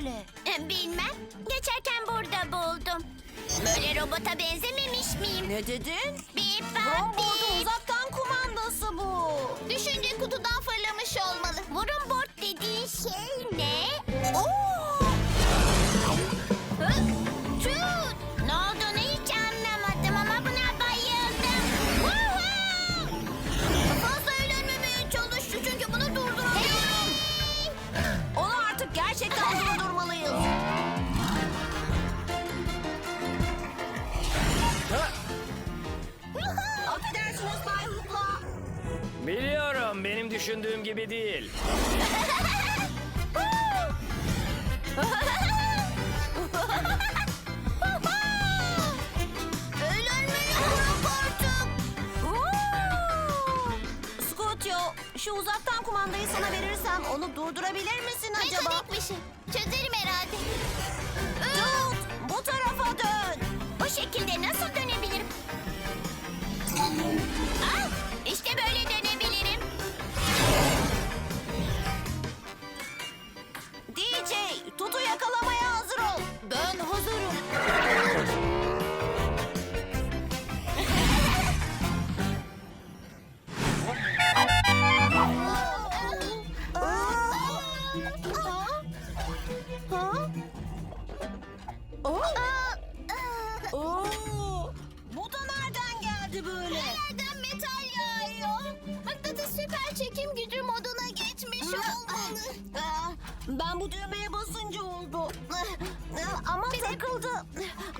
böyle? E, Bilmem. Geçerken burada buldum. Böyle robota benzememiş miyim? Ne dedin? Bip bap bip. uzaktan kumandası bu. Düşünce kutudan fırlamış olmalı. Vurun board dediğin şey ne? Oo! Hı? Ne olduğunu hiç anlamadım ama buna bayıldım. Woohoo! Fazla eğlenmemeye çünkü bunu durduramıyorum. Onu artık gerçekten düşündüğüm gibi değil. Eğlenmeyi bırak artık. Scotio, şu uzaktan kumandayı sana verirsem onu durdurabilir misin acaba? Mekanik bir şey. Çözerim herhalde. Oo, bu da nereden geldi böyle? Nereden metal yağıyor? Mıknatıs süper çekim gücü moduna geçmiş olmalı. Aa, Ben bu düğmeye basınca oldu. Ama takıldı.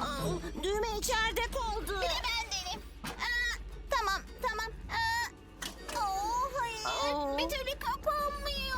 Aa, Düğme içeride kaldı. Bir de ben. Aa, tamam, tamam. Aa, oh, hayır. Aa. Bir türlü kapanmıyor.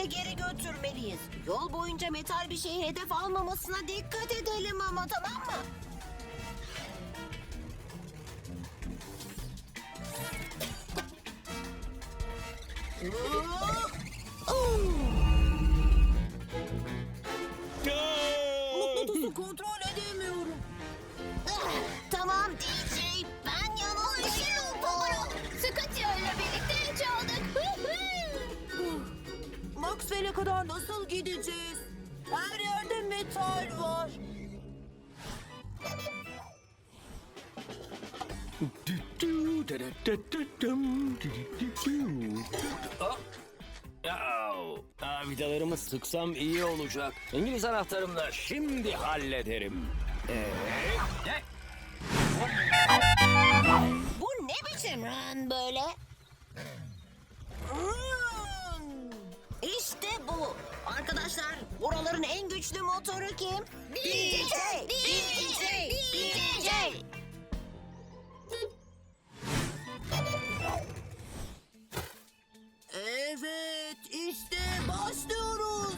Maxwell'e geri götürmeliyiz. Yol boyunca metal bir şeyi hedef almamasına dikkat edelim ama tamam mı? Mıknatısı kadar nasıl gideceğiz? Her yerde metal var. Aa, vidalarımı sıksam iyi olacak. İngiliz anahtarımla şimdi hallederim. Ee? Bu ne biçim run böyle? Bu. Arkadaşlar buraların en güçlü motoru kim? DJ, DJ, DJ. Evet işte başlıyoruz.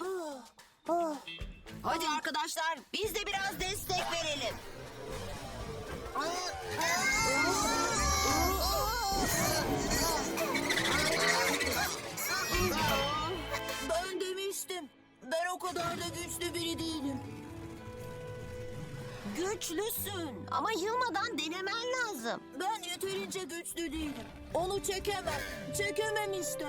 Ah, ah. Hadi arkadaşlar biz de biraz destek kadar da güçlü biri değilim. Güçlüsün ama yılmadan denemen lazım. Ben yeterince güçlü değilim. Onu çekemem. Çekemem işte.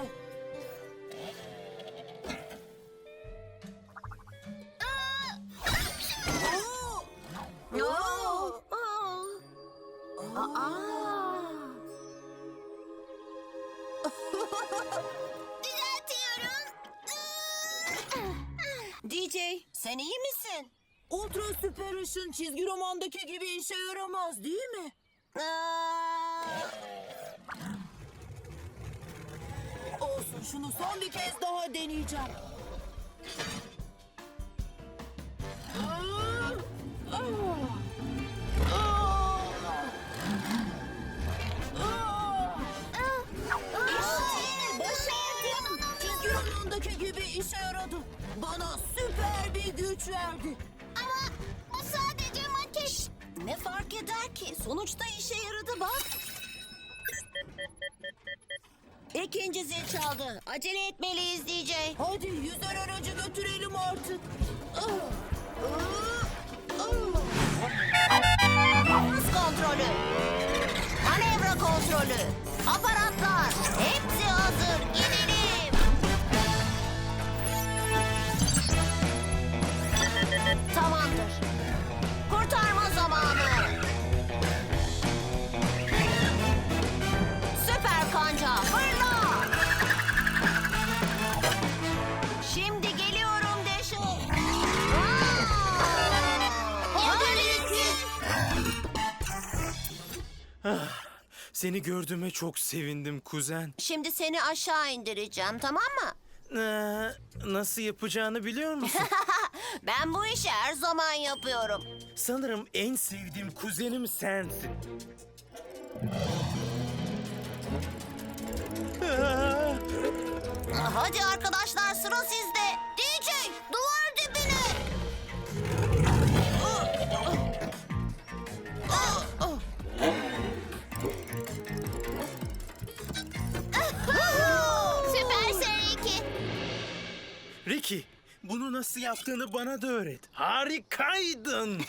DJ sen iyi misin? Ultra süper ışın çizgi romandaki gibi işe yaramaz değil mi? Olsun şunu son bir kez daha deneyeceğim. Aa! Aa! Aa! Aa! İşte başardım. Çizgi romandaki gibi işe yaradı. Bana bir güç verdi. Ama bu sadece maket. Ne fark eder ki? Sonuçta işe yaradı bak. İkinci zil çaldı. Acele etmeliyiz DJ. Hadi yüzer aracı götürelim artık. Ah, ah, ah. Hız kontrolü. Manevra kontrolü. Aparatlar. Hepsi hazır. Seni gördüğüme çok sevindim kuzen. Şimdi seni aşağı indireceğim tamam mı? Ee, nasıl yapacağını biliyor musun? Ben bu işi her zaman yapıyorum. Sanırım en sevdiğim kuzenim sensin. Hadi arkadaşlar sıra sizde. DJ Ricky, bunu nasıl yaptığını bana da öğret. Harikaydın.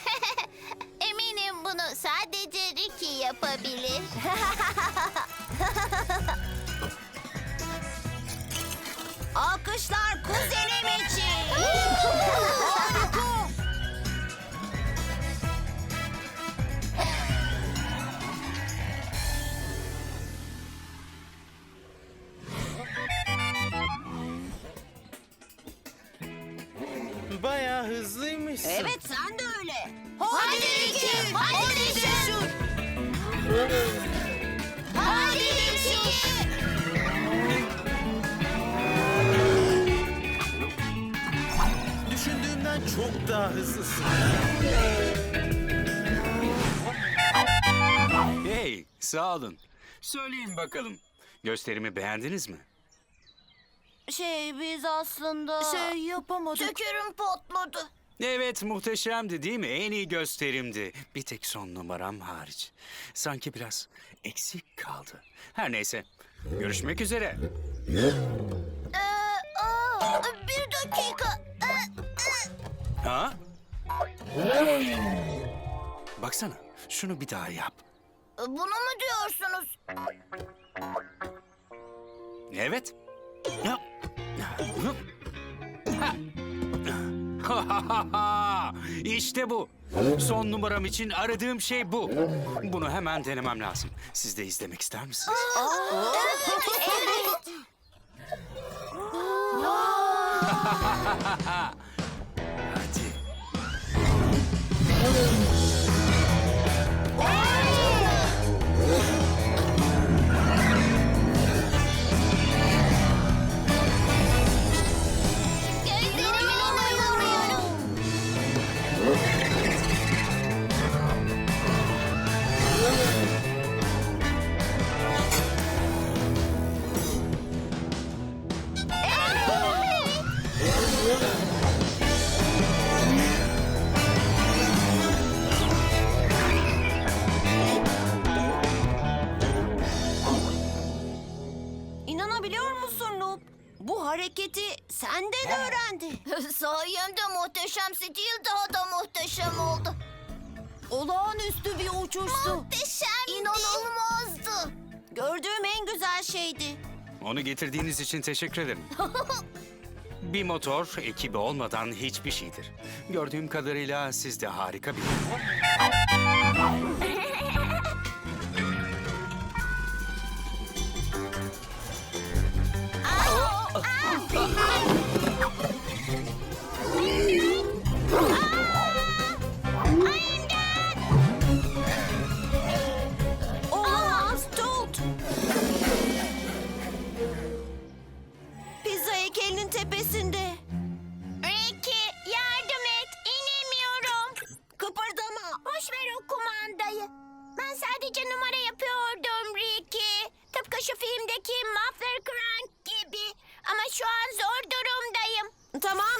Eminim bunu sadece Ricky yapabilir. Alkışlar kuzenim için. Bayağı hızlıymışsın. Evet sen de öyle. Hadi Ricky, hadi Ricky. Hadi Ricky. Düşündüğümden çok daha hızlısın. Hey, sağ olun. Söyleyin bakalım. Gösterimi beğendiniz mi? Şey biz aslında... Şey yapamadık. Tükürüm patladı. Evet, muhteşemdi değil mi? En iyi gösterimdi. Bir tek son numaram hariç. Sanki biraz eksik kaldı. Her neyse, görüşmek üzere. Ee, aa, bir dakika. Ee, Ha? Baksana, şunu bir daha yap. Bunu mu diyorsunuz? Evet. İşte bu. Son numaram için aradığım şey bu. Bunu hemen denemem lazım. Siz de izlemek ister misiniz? Hadi. İnanabiliyor musun Noob? Bu hareketi senden öğrendi. Sayemde muhteşem stil daha da muhteşem oldu. Olağanüstü bir uçuştu. Muhteşem. İnanılmazdı. Gördüğüm en güzel şeydi. Onu getirdiğiniz için teşekkür ederim. Bir motor ekibi olmadan hiçbir şeydir. Gördüğüm kadarıyla siz de harika bir... filmdeki Muffler Crank gibi. Ama şu an zor durumdayım.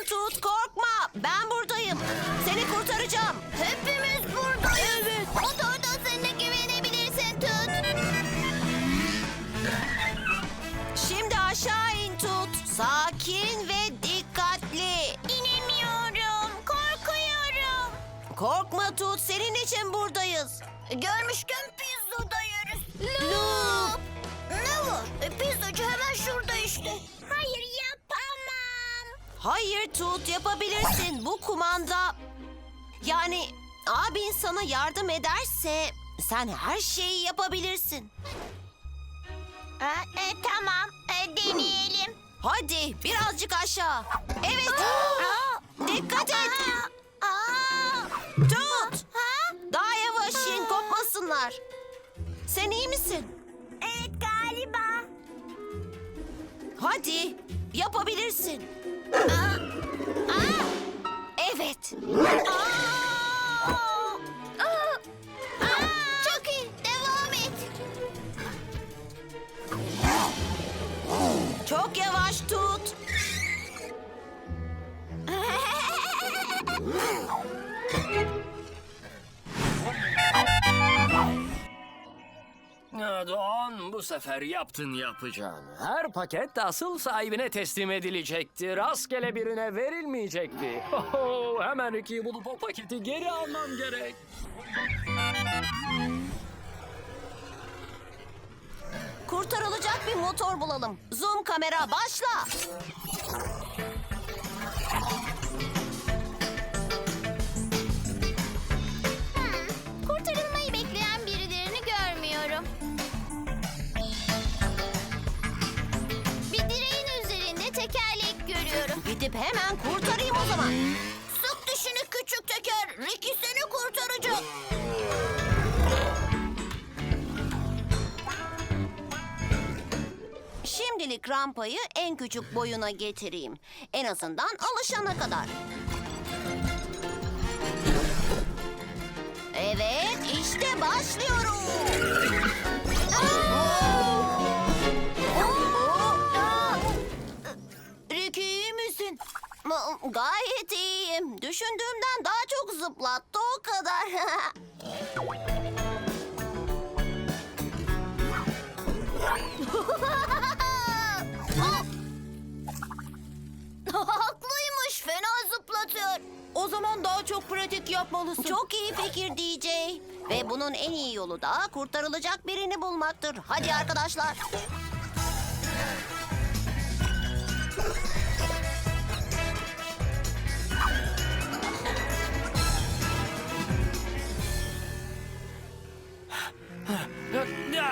Tut korkma. Ben buradayım. Seni kurtaracağım. Hepimiz buradayız. Evet. Motorda seninle güvenebilirsin Tut. Şimdi aşağı in Tut. Sakin ve dikkatli. İnemiyorum. Korkuyorum. Korkma Tut. Senin için buradayız. Görmüşken pizza da yeriz. Loop. Pizzacı hemen şurada işte. Hayır yapamam. Hayır Tut yapabilirsin. Bu kumanda... Yani abin sana yardım ederse sen her şeyi yapabilirsin. E, e, tamam. E, deneyelim. Hadi birazcık aşağı. Evet. Dikkat et. Aa. Tut. Ha? Daha yavaş in kopmasınlar. Sen iyi misin? Evet. Hadi yapabilirsin. Evet. Aa! Doğan bu sefer yaptın yapacağını. Her paket asıl sahibine teslim edilecekti. Rastgele birine verilmeyecekti. Oho, hemen Ricky'yi bulup o paketi geri almam gerek. Kurtarılacak bir motor bulalım. Zoom kamera başla. Gidip hemen kurtarayım o zaman. Sık dişini küçük teker. Ricky seni kurtaracak. Şimdilik rampayı en küçük boyuna getireyim. En azından alışana kadar. Evet, işte başlıyorum. Ricky çok zıplattı o kadar. Haklıymış. Fena zıplatıyor. O zaman daha çok pratik yapmalısın. Çok iyi fikir DJ. Ve bunun en iyi yolu da kurtarılacak birini bulmaktır. Hadi arkadaşlar.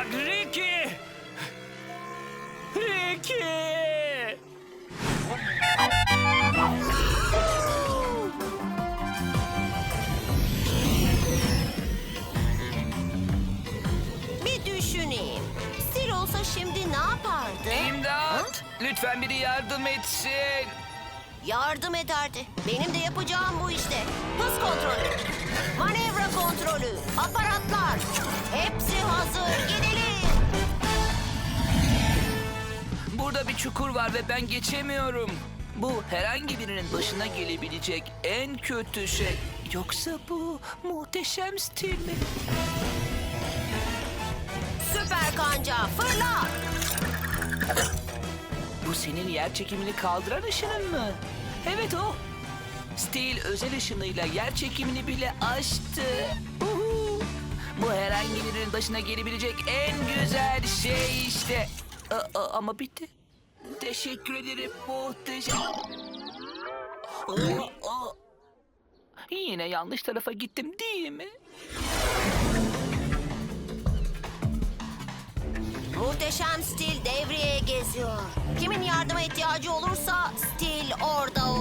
Ya Ricky! Ricky! Bir düşüneyim. Sil olsa şimdi ne yapardı? İmdat! Lütfen biri yardım etsin. Yardım ederdi. Benim de yapacağım bu işte. Hız kontrolü, manevra kontrolü, aparatlar. Hepsi hazır. Gidelim. Burada bir çukur var ve ben geçemiyorum. Bu herhangi birinin başına gelebilecek en kötü şey. Yoksa bu muhteşem stil mi? Süper kanca fırla. Bu senin yer çekimini kaldıran ışının mı? Evet o. Steel özel ışınıyla yer çekimini bile aştı. Bu herhangi birinin başına gelebilecek en güzel şey işte. A- a- ama bitti. Teşekkür ederim muhteşem. Aa, aa. Yine yanlış tarafa gittim değil mi? Muhteşem stil devreye geziyor. Kimin yardıma ihtiyacı olursa stil orada